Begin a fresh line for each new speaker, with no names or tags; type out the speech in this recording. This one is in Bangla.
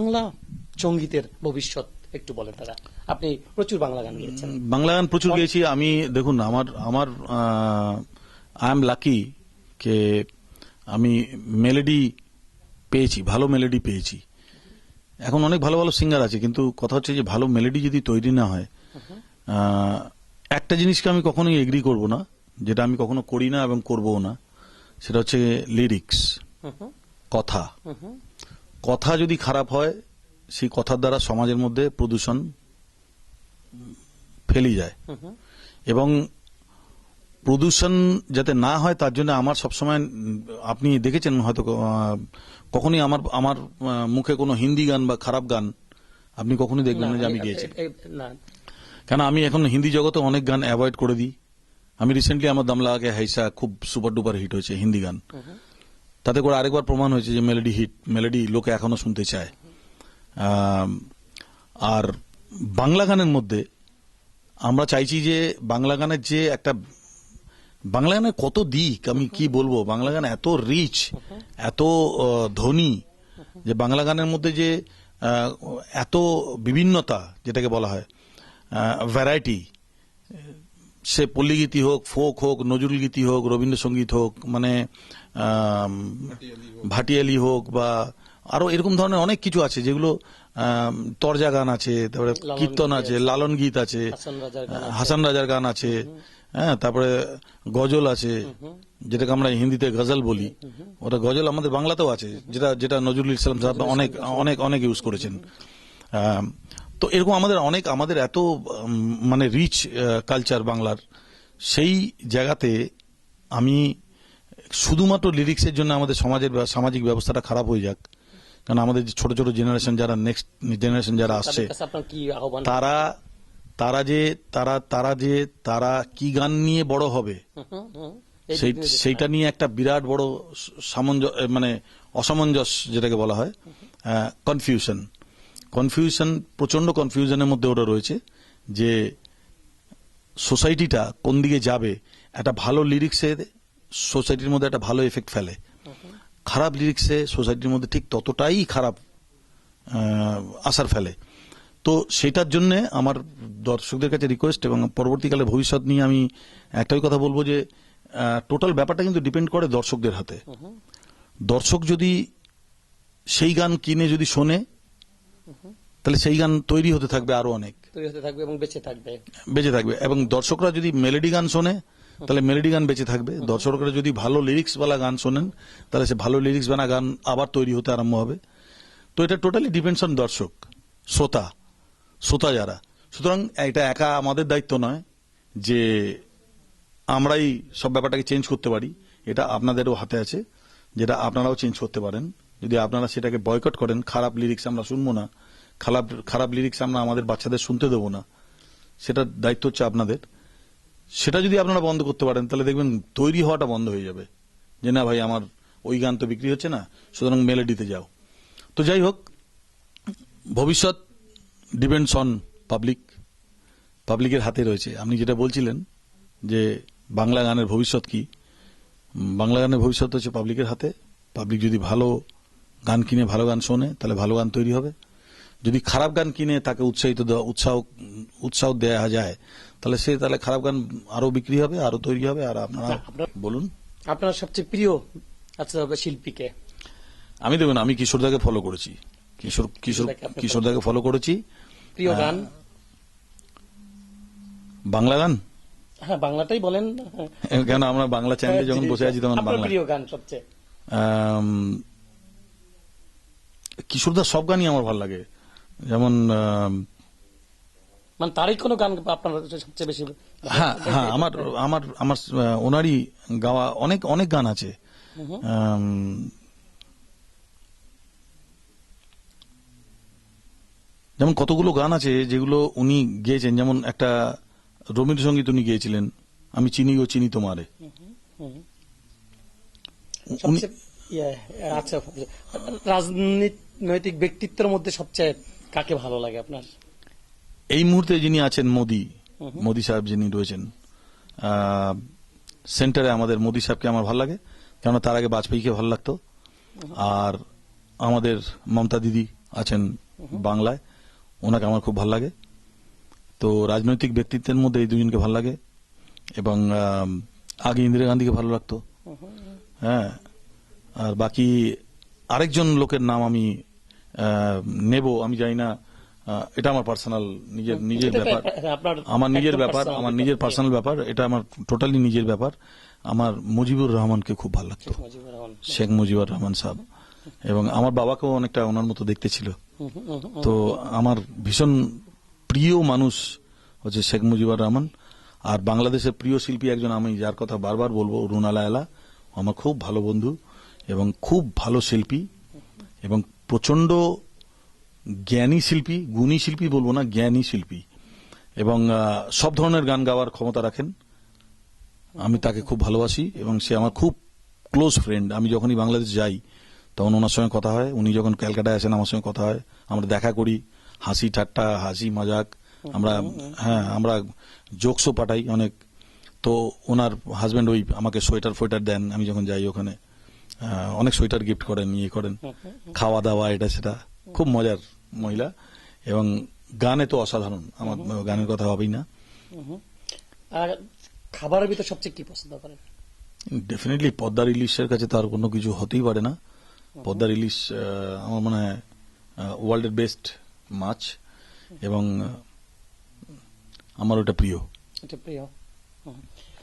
বাংলা সঙ্গীতের ভবিষ্যৎ একটু বলেন দাদা আপনি প্রচুর বাংলা গান গেয়েছেন।
বাংলা গান প্রচুর গেয়েছি। আমি দেখুন আমার আমার আই এম লাকি কে আমি মেলোডি পেয়েছি ভালো মেলোডি পেয়েছি। এখন অনেক ভালো ভালো সিঙ্গার আছে কিন্তু কথা হচ্ছে যে ভালো মেলোডি যদি তৈরি না হয় একটা জিনিসকে আমি কখনোই এগ্রি করব না যেটা আমি কখনো করি না এবং করবও না সেটা হচ্ছে লিরিক্স কথা। কথা যদি খারাপ হয় সেই কথার দ্বারা সমাজের মধ্যে প্রদূষণ ফেলি যায়। এবং প্রদূষণ যাতে না হয় তার জন্য আমার সবসময় আপনি দেখেছেন হয়তো কখনই আমার আমার মুখে কোনো হিন্দি গান বা খারাপ গান আপনি কখনোই দেখবেন না যে আমি গিয়েছি। কেন আমি এখন হিন্দি জগতে অনেক গান অ্যাভয়েড করে দিই। আমি রিসেন্টলি আমার দামলা আগে হাইসা খুব সুপার ডুপার হিট হয়েছে হিন্দি গান। তাতে করে আরেকবার প্রমাণ হয়েছে যে মেলোডি হিট, মেলোডি লোকে এখনও শুনতে চায়। আর বাংলা গানের মধ্যে আমরা চাইছি যে বাংলা গানের যে একটা, বাংলা গানের কত দিক, আমি কি বলব? বাংলা গান এত রিচ এত ধনী, যে বাংলা গানের মধ্যে যে এত বিভিন্নতা, যেটাকে বলা হয় ভ্যারাইটি সে পল্লীগীতি হোক ফোক হোক নজরুল গীতি হোক রবীন্দ্রসঙ্গীত হোক মানে ভাটিয়ালি হোক বা আরও এরকম ধরনের অনেক কিছু আছে যেগুলো তরজা গান আছে তারপরে কীর্তন আছে। লালন গীত আছে
হাসান রাজার গান আছে।
হ্যাঁ তারপরে গজল আছে যেটাকে আমরা হিন্দিতে গজল বলি। ওটা গজল আমাদের বাংলাতেও আছে যেটা যেটা নজরুল ইসলাম সাহেব অনেক অনেক অনেক ইউজ করেছেন। তো এরকম আমাদের অনেক আমাদের এত মানে রিচ কালচার বাংলার সেই জায়গাতে আমি শুধুমাত্র লিরিক্সের জন্য আমাদের সমাজের সামাজিক ব্যবস্থাটা খারাপ হয়ে যাক। কারণ আমাদের যে ছোট ছোট জেনারেশন যারা নেক্সট জেনারেশন যারা আসছে তারা তারা যে তারা তারা যে তারা কি গান নিয়ে বড় হবে সেইটা নিয়ে একটা বিরাট বড় সামঞ্জস্য মানে অসামঞ্জস যেটাকে বলা হয় কনফিউশন কনফিউশন প্রচণ্ড কনফিউশনের মধ্যে ওটা রয়েছে যে সোসাইটিটা কোন দিকে যাবে একটা ভালো লিরিক্সে সোসাইটির মধ্যে একটা ভালো এফেক্ট ফেলে। খারাপ লিরিক্সে সোসাইটির মধ্যে ঠিক ততটাই খারাপ আসার ফেলে। তো সেটার জন্য আমার দর্শকদের কাছে রিকোয়েস্ট এবং পরবর্তীকালে ভবিষ্যৎ নিয়ে আমি একটাই কথা বলব যে টোটাল ব্যাপারটা কিন্তু ডিপেন্ড করে দর্শকদের হাতে। দর্শক যদি সেই গান কিনে যদি শোনে তাহলে সেই গান তৈরি হতে থাকবে আরও অনেক।
তৈরি হতে থাকবে এবং বেঁচে থাকবে।
বেঁচে থাকবে। এবং দর্শকরা যদি মেলোডি গান শোনে তাহলে মেলোডি গান বেঁচে থাকবে। দর্শকরা যদি ভালো লিরিক্স বালা গান শোনেন তাহলে সে ভালো লিরিক্স বানা গান আবার তৈরি হতে আরম্ভ হবে। তো এটা টোটালি ডিপেন্ডস অন দর্শক শ্রোতা শ্রোতা যারা। সুতরাং এটা একা আমাদের দায়িত্ব নয় যে আমরাই সব ব্যাপারটাকে চেঞ্জ করতে পারি। এটা আপনাদেরও হাতে আছে যেটা আপনারাও চেঞ্জ করতে পারেন। যদি আপনারা সেটাকে বয়কট করেন, খারাপ লিরিক্স আমরা শুনব না। খারাপ খারাপ লিরিক্স আমরা আমাদের বাচ্চাদের শুনতে দেবো না। সেটার দায়িত্ব হচ্ছে আপনাদের। সেটা যদি আপনারা বন্ধ করতে পারেন, তাহলে দেখবেন তৈরি হওয়াটা বন্ধ হয়ে যাবে। যে না ভাই, আমার ওই গান তো বিক্রি হচ্ছে না, সুতরাং মেলোডিতে যাও। তো যাই হোক, ভবিষ্যৎ ডিপেন্ডস অন পাবলিক পাবলিকের হাতে রয়েছে। আপনি যেটা বলছিলেন যে বাংলা গানের ভবিষ্যৎ কি বাংলা গানের ভবিষ্যৎ হচ্ছে পাবলিকের হাতে। পাবলিক যদি ভালো গান কিনে ভালো গান শোনে তাহলে ভালো গান তৈরি হবে। যদি খারাপ গান কিনে তাকে উৎসাহিত দেওয়া উৎসাহ উৎসাহ দেওয়া যায় তাহলে সে তাহলে খারাপ গান আরও বিক্রি হবে আরও তৈরি হবে। আর আপনারা
আচ্ছা,
বলুন।
আপনার সবচেয়ে প্রিয় আচ্ছা শিল্পীকে?
আমি দেখুন আমি কিশোরদাকে ফলো করেছি। কিশোর কিশোর
কিশোরদাকে
ফলো করেছি।
প্রিয় গান?
বাংলা গান?
হ্যাঁ বাংলাটাই বলেন। হ্যাঁ।
কেন আমরা বাংলা চ্যানেলে যখন বসে আছি তখন বাংলা।
প্রিয় গান সবচেয়ে।
কিশোরদার সব গানই আমার ভালো লাগে। যেমন
মানে তারই কোনো গান আপনার সবচেয়ে বেশি
হ্যাঁ হ্যাঁ আমার আমার আমার ওনারই গাওয়া অনেক অনেক গান আছে। যেমন কতগুলো গান আছে যেগুলো উনি গেয়েছেন। যেমন একটা রবীন্দ্রসঙ্গীত উনি গিয়েছিলেন। আমি চিনি ও চিনি তোমারে।
হুম। রাজনৈতিক ব্যক্তিত্বের মধ্যে সবচেয়ে কাকে ভালো লাগে আপনার?
এই মুহূর্তে যিনি আছেন মোদি মোদি সাহেব যিনি রয়েছেন সেন্টারে আমাদের মোদি সাহেবকে আমার ভালো লাগে কেননা তার আগে বাজপেয়ীকে ভালো লাগতো। আর আমাদের মমতা দিদি আছেন বাংলায় ওনাকে আমার খুব ভালো লাগে। তো রাজনৈতিক ব্যক্তিত্বের মধ্যে এই দুজনকে ভালো লাগে এবং আগে ইন্দিরা গান্ধীকে ভালো লাগতো। হ্যাঁ আর বাকি আরেকজন লোকের নাম আমি নেব আমি জানি না এটা আমার পার্সোনাল নিজের নিজের ব্যাপার। আমার নিজের ব্যাপার আমার নিজের পার্সোনাল ব্যাপার এটা আমার টোটালি নিজের ব্যাপার। আমার মুজিবুর রহমানকে খুব ভালো লাগতো। শেখ মুজিবুর রহমান। সাহেব। এবং আমার বাবাকেও অনেকটা ওনার মতো দেখতে ছিল। তো আমার ভীষণ প্রিয় মানুষ হচ্ছে শেখ মুজিবুর রহমান। আর বাংলাদেশের প্রিয় শিল্পী একজন আমি যার কথা বারবার বলব রুনালা এলা আমার খুব ভালো বন্ধু। এবং খুব ভালো শিল্পী এবং প্রচণ্ড জ্ঞানী শিল্পী, গুণী শিল্পী বলব না, জ্ঞানী শিল্পী। এবং সব ধরনের গান গাওয়ার ক্ষমতা রাখেন। আমি তাকে খুব ভালোবাসি এবং সে আমার খুব ক্লোজ ফ্রেন্ড। আমি যখনই বাংলাদেশ যাই, তখন ওনার সঙ্গে কথা হয়। উনি যখন ক্যালকাটায় আসেন, আমার সঙ্গে কথা হয়। আমরা দেখা করি, হাসি ঠাট্টা, হাসি মজাক। আমরা হ্যাঁ আমরা জোকসও পাঠাই অনেক। তো ওনার হাজব্যান্ড ওই আমাকে সোয়েটার ফোয়েটার দেন। আমি যখন যাই ওখানে। অনেক সোয়েটার গিফট করেন ইয়ে করেন। খাওয়া দাওয়া এটা সেটা। খুব মজার মহিলা। এবং গানে তো অসাধারণ। আমার গানের কথা হবেই না
আর খাবারের ভিতর সবচেয়ে কি পছন্দ করেন?
ডেফিনেটলি পদ্মার ইলিশের কাছে তো আর কোনো কিছু হতেই পারে না। পদ্মার ইলিশ আমার মনে হয় ওয়ার্ল্ডের বেস্ট মাছ। এবং আমার ওটা প্রিয়।
এটা প্রিয়।